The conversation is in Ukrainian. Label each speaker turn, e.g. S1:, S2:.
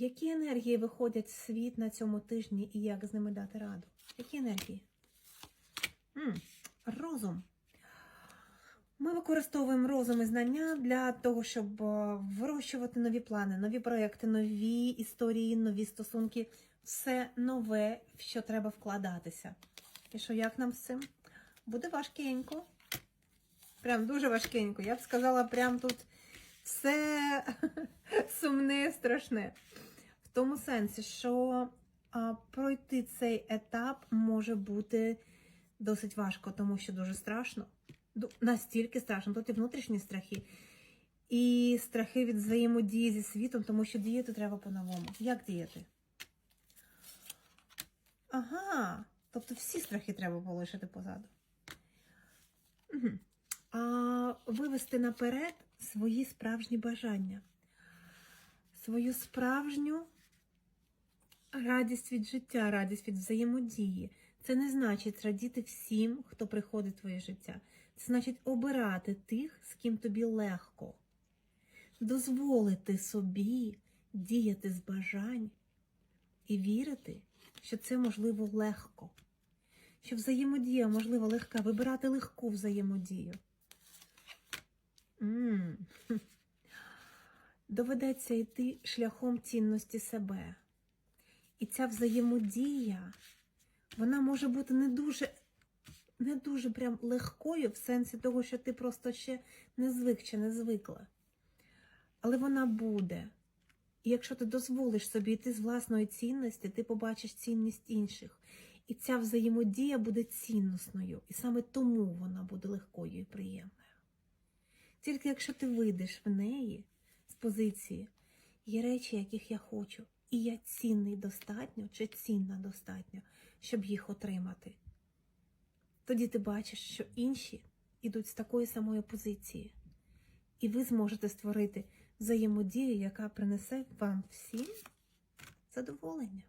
S1: Які енергії виходять в світ на цьому тижні і як з ними дати раду? Які енергії? м розум. Ми використовуємо розум і знання для того, щоб е, вирощувати нові плани, нові проекти, нові історії, нові стосунки, все нове, в що треба вкладатися. І що як нам з цим? Буде важкенько. Прям дуже важкенько. Я б сказала, прям тут все сумне, страшне. В тому сенсі, що а, пройти цей етап може бути досить важко, тому що дуже страшно. Настільки страшно. Тут і внутрішні страхи, і страхи від взаємодії зі світом, тому що діяти треба по-новому. Як діяти? Ага. Тобто всі страхи треба полишити позаду. А вивести наперед свої справжні бажання, свою справжню радість від життя, радість від взаємодії. Це не значить радіти всім, хто приходить в твоє життя. Це значить обирати тих, з ким тобі легко. Дозволити собі діяти з бажань і вірити, що це можливо легко. Що взаємодія можливо легка, вибирати легку взаємодію. Доведеться йти шляхом цінності себе. І ця взаємодія, вона може бути не дуже, не дуже прям легкою в сенсі того, що ти просто ще не звик чи не звикла. Але вона буде. І якщо ти дозволиш собі йти з власної цінності, ти побачиш цінність інших. І ця взаємодія буде цінносною. І саме тому вона буде легкою і приємною. Тільки якщо ти вийдеш в неї з позиції, є речі, яких я хочу, і я цінний достатньо чи цінна достатньо, щоб їх отримати. Тоді ти бачиш, що інші йдуть з такої самої позиції. І ви зможете створити взаємодію, яка принесе вам всім задоволення.